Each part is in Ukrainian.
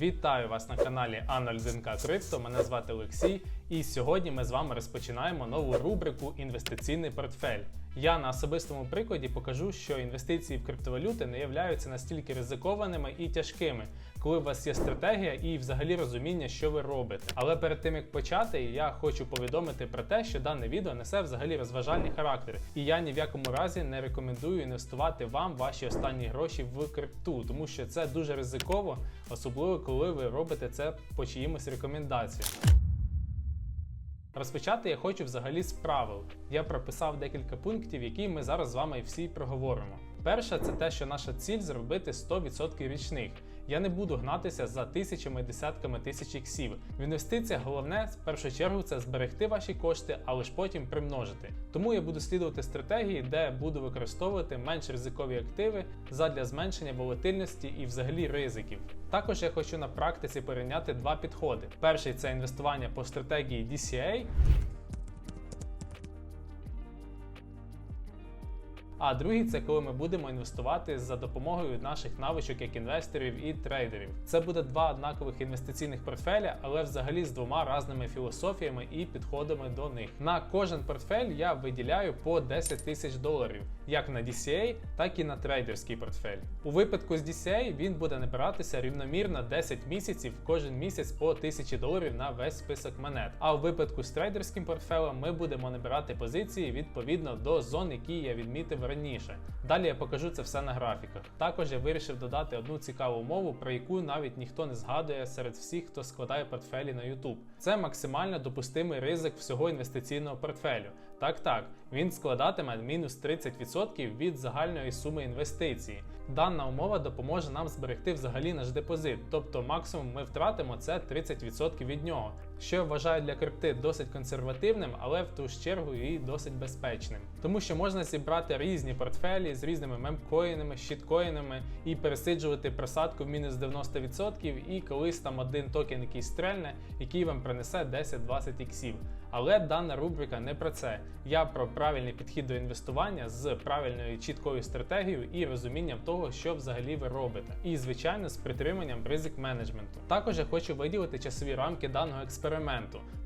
Вітаю вас на каналі А01К Крипто. Мене звати Олексій, і сьогодні ми з вами розпочинаємо нову рубрику Інвестиційний портфель. Я на особистому прикладі покажу, що інвестиції в криптовалюти не являються настільки ризикованими і тяжкими, коли у вас є стратегія і взагалі розуміння, що ви робите. Але перед тим як почати, я хочу повідомити про те, що дане відео несе взагалі розважальний характер, і я ні в якому разі не рекомендую інвестувати вам ваші останні гроші в крипту, тому що це дуже ризиково, особливо коли ви робите це по чиїмось рекомендаціям. Розпочати я хочу взагалі з правил. Я прописав декілька пунктів, які ми зараз з вами всі проговоримо. Перша це те, що наша ціль зробити 100% річних. Я не буду гнатися за тисячами десятками тисяч іксів. В інвестиціях головне в першу чергу це зберегти ваші кошти, але ж потім примножити. Тому я буду слідувати стратегії, де буду використовувати менш ризикові активи задля зменшення волатильності і взагалі ризиків. Також я хочу на практиці порівняти два підходи. Перший це інвестування по стратегії DCA. А другий це коли ми будемо інвестувати за допомогою наших навичок як інвесторів і трейдерів. Це буде два однакових інвестиційних портфеля, але взагалі з двома різними філософіями і підходами до них. На кожен портфель я виділяю по 10 тисяч доларів, як на DCA, так і на трейдерський портфель. У випадку з DCA він буде набиратися рівномірно 10 місяців кожен місяць по 1000 доларів на весь список монет. А у випадку з трейдерським портфелем ми будемо набирати позиції відповідно до зон, які я відмітив раніше. Далі я покажу це все на графіках. Також я вирішив додати одну цікаву умову, про яку навіть ніхто не згадує серед всіх, хто складає портфелі на YouTube. Це максимально допустимий ризик всього інвестиційного портфелю. Так, так, він складатиме мінус 30% від загальної суми інвестиції. Дана умова допоможе нам зберегти взагалі наш депозит, тобто максимум ми втратимо це 30% від нього, що я вважаю для крипти досить консервативним, але в ту ж чергу і досить безпечним. Тому що можна зібрати різні портфелі з різними мемкоїнами, щиткоїнами і пересиджувати просадку в мінус 90% і колись там один токен якийсь стрельне, який вам принесе 10-20 іксів. Але дана рубрика не про це. Я про правильний підхід до інвестування з правильною чіткою стратегією і розумінням того, що взагалі ви робите. І, звичайно, з притриманням ризик менеджменту. Також я хочу виділити часові рамки даного експерименту.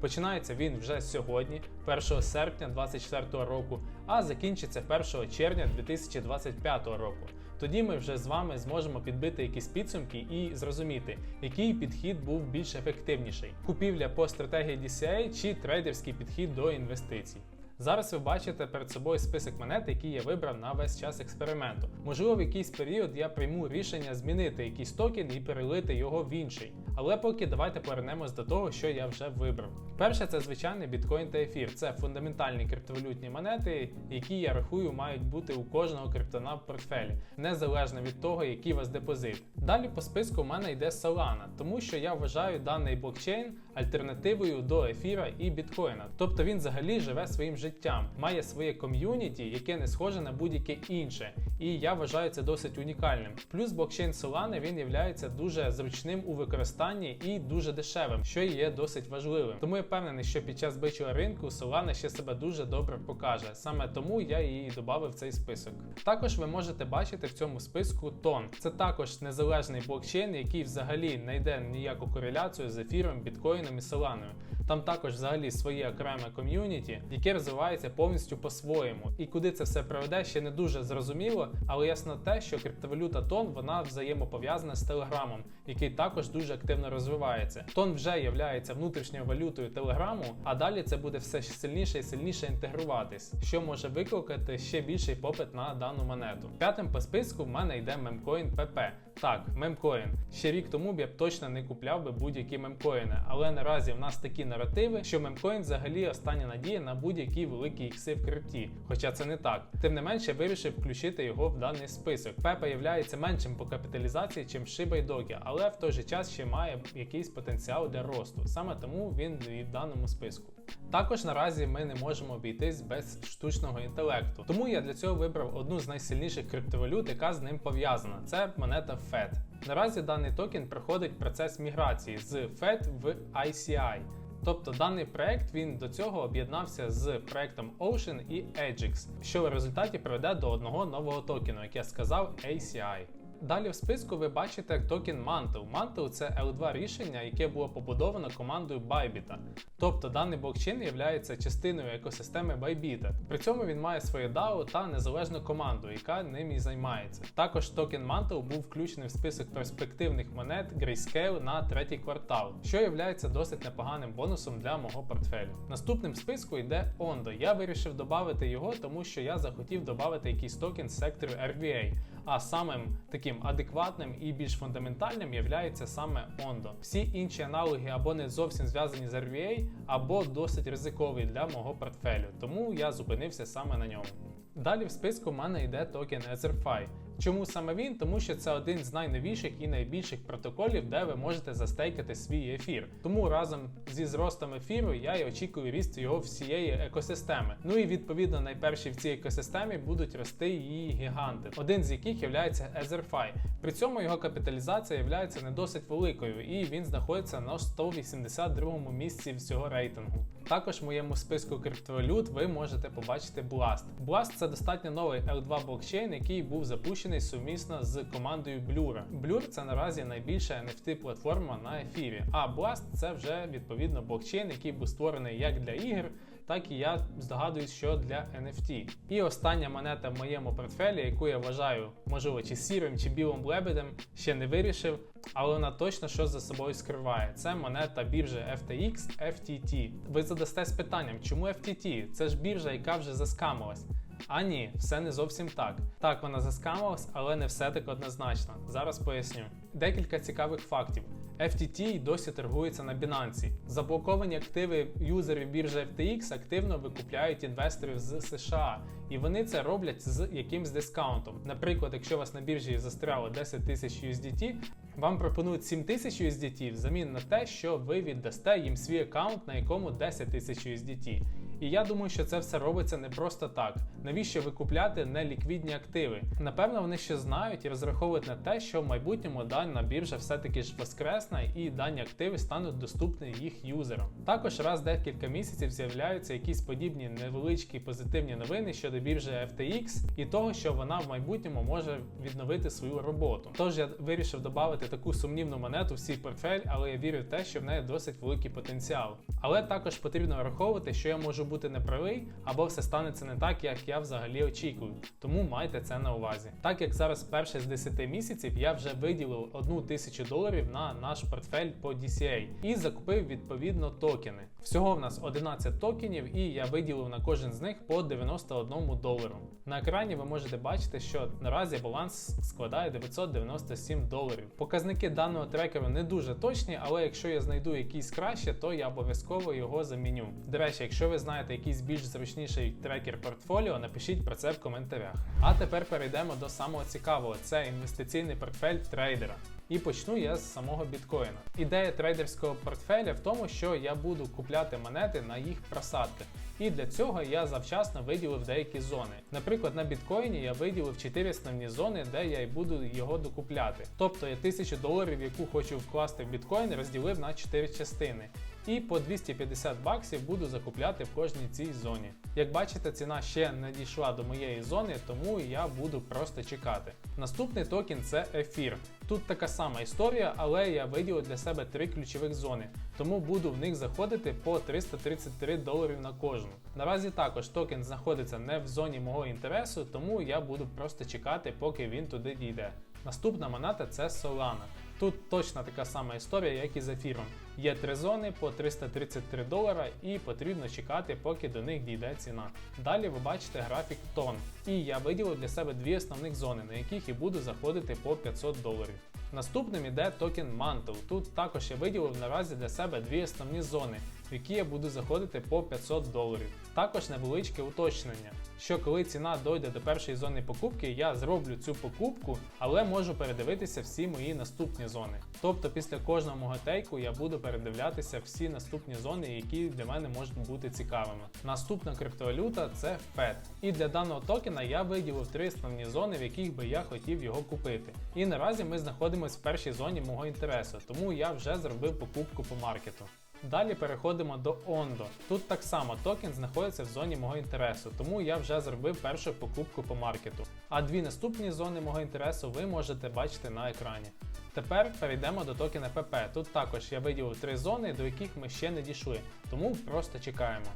Починається він вже сьогодні, 1 серпня 2024 року, а закінчиться 1 червня 2025 року. Тоді ми вже з вами зможемо підбити якісь підсумки і зрозуміти, який підхід був більш ефективніший: купівля по стратегії DCA чи трейдерський підхід до інвестицій. Зараз ви бачите перед собою список монет, які я вибрав на весь час експерименту. Можливо, в якийсь період я прийму рішення змінити якийсь токен і перелити його в інший. Але поки давайте повернемось до того, що я вже вибрав. Перше, це звичайний біткоін та ефір. Це фундаментальні криптовалютні монети, які я рахую мають бути у кожного криптона в портфелі, незалежно від того, який у вас депозит. Далі по списку у мене йде Solana, тому що я вважаю даний блокчейн альтернативою до ефіра і біткоїна. Тобто він взагалі живе своїм життям, має своє ком'юніті, яке не схоже на будь-яке інше. І я вважаю це досить унікальним. Плюс блокчейн Solana він є дуже зручним у використанні і дуже дешевим, що є досить важливим. Тому я впевнений, що під час бичого ринку Solana ще себе дуже добре покаже. Саме тому я її додав в цей список. Також ви можете бачити в цьому списку тон. Це також незалежний блокчейн, який взагалі не йде ніяку кореляцію з ефіром, біткоїном і Соланою. Там також взагалі своє окреме ком'юніті, яке розвивається повністю по-своєму. І куди це все приведе, ще не дуже зрозуміло, але ясно те, що криптовалюта Тон вона взаємопов'язана з Телеграмом, який також дуже активно розвивається. Тон вже є внутрішньою валютою Телеграму, а далі це буде все сильніше і сильніше інтегруватись, що може викликати ще більший попит на дану монету. П'ятим по списку в мене йде мемкоін ПП. Так, мемкоін. Ще рік тому б я б точно не купляв би будь-які мемкоїни, але наразі в нас такі наративи, що мемкоін взагалі остання надія на будь-які великі ікси в крипті. Хоча це не так. Тим не менше, вирішив включити його в даний список. Пепа є меншим по капіталізації, чим Shiba і Doge, але в той же час ще має якийсь потенціал для росту. Саме тому він і в даному списку. Також наразі ми не можемо обійтись без штучного інтелекту. Тому я для цього вибрав одну з найсильніших криптовалют, яка з ним пов'язана. Це монета FED. Наразі даний токен проходить процес міграції з FED в ICI. Тобто даний проект він до цього об'єднався з проектом Ocean і Ajax, що в результаті приведе до одного нового токену, як я сказав, ACI. Далі в списку ви бачите токен Mantle. Mantle – це L2 рішення, яке було побудовано командою Bybit. Тобто даний блокчейн є частиною екосистеми Bybit. При цьому він має своє DAO та незалежну команду, яка ним і займається. Також токен Mantle був включений в список перспективних монет Grayscale на третій квартал, що є досить непоганим бонусом для мого портфелю. Наступним в списку йде Ondo. Я вирішив додати його, тому що я захотів додати якийсь токен з сектору RVA. А самим таким адекватним і більш фундаментальним є саме Ondo. Всі інші аналоги або не зовсім зв'язані з RVA, або досить ризикові для мого портфелю, тому я зупинився саме на ньому. Далі в списку в мене йде токен EtherFi. Чому саме він? Тому що це один з найновіших і найбільших протоколів, де ви можете застейкати свій ефір. Тому разом зі зростом ефіру я й очікую ріст його всієї екосистеми. Ну і відповідно найперші в цій екосистемі будуть рости її гіганти, один з яких є EtherFi. При цьому його капіталізація є не досить великою, і він знаходиться на 182 му місці всього рейтингу. Також в моєму списку криптовалют ви можете побачити Blast. Blast це достатньо новий L2 блокчейн, який був запущений сумісно з командою Blur. Blur це наразі найбільша NFT платформа на ефірі. А Blast це вже відповідно блокчейн, який був створений як для ігр так і я здогадуюсь, що для NFT. І остання монета в моєму портфелі, яку я вважаю, можливо, чи сірим, чи білим лебедем, ще не вирішив, але вона точно щось за собою скриває. Це монета біржі FTX FTT. Ви задасте з питанням, чому FTT? Це ж біржа, яка вже заскамилась. А ні, все не зовсім так. Так, вона заскамилась, але не все так однозначно. Зараз поясню. Декілька цікавих фактів. FTT досі торгується на Binance. Заблоковані активи юзерів біржі FTX активно викупляють інвесторів з США, і вони це роблять з якимсь дискаунтом. Наприклад, якщо у вас на біржі застряло 10 тисяч USDT, вам пропонують 7 тисяч USDT взамін на те, що ви віддасте їм свій аккаунт, на якому 10 тисяч USDT. І я думаю, що це все робиться не просто так. Навіщо викупляти неліквідні активи? Напевно, вони ще знають і розраховують на те, що в майбутньому дана біржа все-таки ж воскресна і дані активи стануть доступні їх юзерам. Також раз декілька місяців з'являються якісь подібні невеличкі позитивні новини щодо біржі FTX і того, що вона в майбутньому може відновити свою роботу. Тож я вирішив додати таку сумнівну монету в свій портфель, але я вірю в те, що в неї досить великий потенціал. Але також потрібно враховувати, що я можу бути неправий, або все станеться не так, як я взагалі очікую. Тому майте це на увазі. Так як зараз перше з 10 місяців я вже виділив одну тисячу доларів на наш портфель по DCA і закупив відповідно токени. Всього в нас 11 токенів, і я виділив на кожен з них по 91 долару. На екрані ви можете бачити, що наразі баланс складає 997 доларів. Показники даного трекеру не дуже точні, але якщо я знайду якийсь краще, то я обов'язково його заміню. До речі, якщо ви знаєте якийсь більш зручніший трекер портфоліо, напишіть про це в коментарях. А тепер перейдемо до самого цікавого: це інвестиційний портфель трейдера. І почну я з самого біткоїна. Ідея трейдерського портфеля в тому, що я буду купляти монети на їх просадках. І для цього я завчасно виділив деякі зони. Наприклад, на біткоїні я виділив 4 основні зони, де я й буду його докупляти. Тобто я 1000 доларів, яку хочу вкласти в біткоін, розділив на 4 частини і по 250 баксів буду закупляти в кожній цій зоні. Як бачите, ціна ще не дійшла до моєї зони, тому я буду просто чекати. Наступний токен це ефір. Тут така сама історія, але я виділив для себе три ключових зони, тому буду в них заходити по 333 доларів на кожну. Наразі також токен знаходиться не в зоні мого інтересу, тому я буду просто чекати, поки він туди дійде. Наступна монета це Solana. Тут точно така сама історія, як і з ефіром. Є три зони по 333 долара і потрібно чекати, поки до них дійде ціна. Далі ви бачите графік тон. І я виділив для себе дві основних зони, на яких і буду заходити по 500 доларів. Наступним іде токен Mantle. Тут також я виділив наразі для себе дві основні зони, в які я буду заходити по 500 доларів. Також невеличке уточнення, що коли ціна дойде до першої зони покупки, я зроблю цю покупку, але можу передивитися всі мої наступні зони. Тобто після кожного мого тейку я буду передивлятися всі наступні зони, які для мене можуть бути цікавими. Наступна криптовалюта це FED. І для даного токена я виділив три основні зони, в яких би я хотів його купити. І наразі ми знаходимося в першій зоні мого інтересу, тому я вже зробив покупку по маркету. Далі переходимо до Ondo. Тут так само токен знаходиться в зоні мого інтересу, тому я вже зробив першу покупку по маркету. А дві наступні зони мого інтересу ви можете бачити на екрані. Тепер перейдемо до токена PP. Тут також я виділив три зони, до яких ми ще не дійшли, тому просто чекаємо.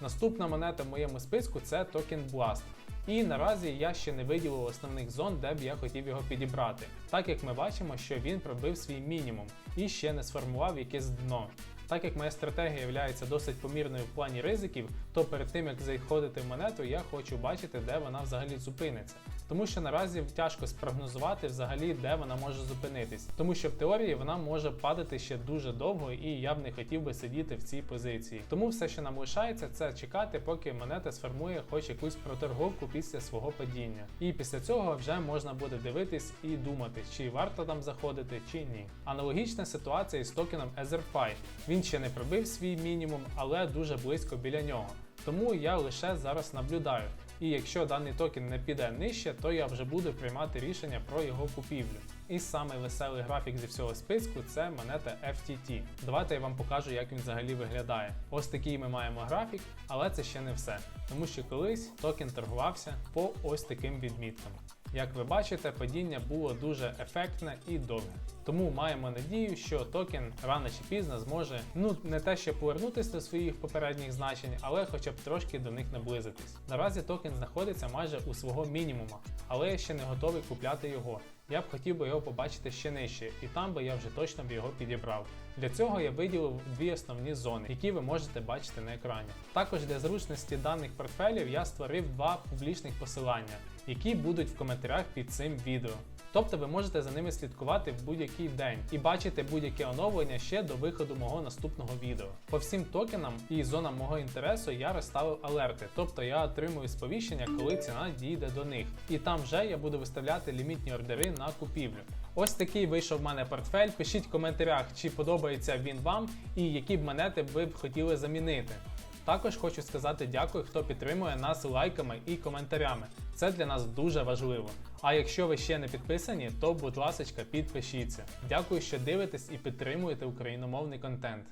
Наступна монета в моєму списку це токен Blast. І наразі я ще не виділив основних зон, де б я хотів його підібрати, так як ми бачимо, що він пробив свій мінімум і ще не сформував якесь дно. Так як моя стратегія є досить помірною в плані ризиків, то перед тим як заходити в монету, я хочу бачити, де вона взагалі зупиниться. Тому що наразі тяжко спрогнозувати взагалі, де вона може зупинитись. Тому що в теорії вона може падати ще дуже довго, і я б не хотів би сидіти в цій позиції. Тому все, що нам лишається, це чекати, поки монета сформує хоч якусь проторговку після свого падіння. І після цього вже можна буде дивитись і думати, чи варто там заходити, чи ні. Аналогічна ситуація із токеном EtherFi. Він ще не пробив свій мінімум, але дуже близько біля нього. Тому я лише зараз наблюдаю. І якщо даний токен не піде нижче, то я вже буду приймати рішення про його купівлю. І самий веселий графік зі всього списку це монета FTT. Давайте я вам покажу, як він взагалі виглядає. Ось такий ми маємо графік, але це ще не все, тому що колись токен торгувався по ось таким відміткам. Як ви бачите, падіння було дуже ефектне і довге. Тому маємо надію, що токен рано чи пізно зможе ну не те, що повернутися до своїх попередніх значень, але хоча б трошки до них наблизитись. Наразі токен знаходиться майже у свого мінімума, але я ще не готовий купляти його. Я б хотів би його побачити ще нижче, і там би я вже точно б його підібрав. Для цього я виділив дві основні зони, які ви можете бачити на екрані. Також для зручності даних портфелів я створив два публічних посилання, які будуть в коментарях під цим відео. Тобто ви можете за ними слідкувати в будь-який день і бачити будь-яке оновлення ще до виходу мого наступного відео. По всім токенам і зонам мого інтересу я розставив алерти, тобто я отримую сповіщення, коли ціна дійде до них. І там вже я буду виставляти лімітні ордери на купівлю. Ось такий вийшов в мене портфель. Пишіть в коментарях, чи подобається він вам і які б монети ви б хотіли замінити. Також хочу сказати дякую, хто підтримує нас лайками і коментарями. Це для нас дуже важливо. А якщо ви ще не підписані, то будь ласка, підпишіться. Дякую, що дивитесь і підтримуєте україномовний контент.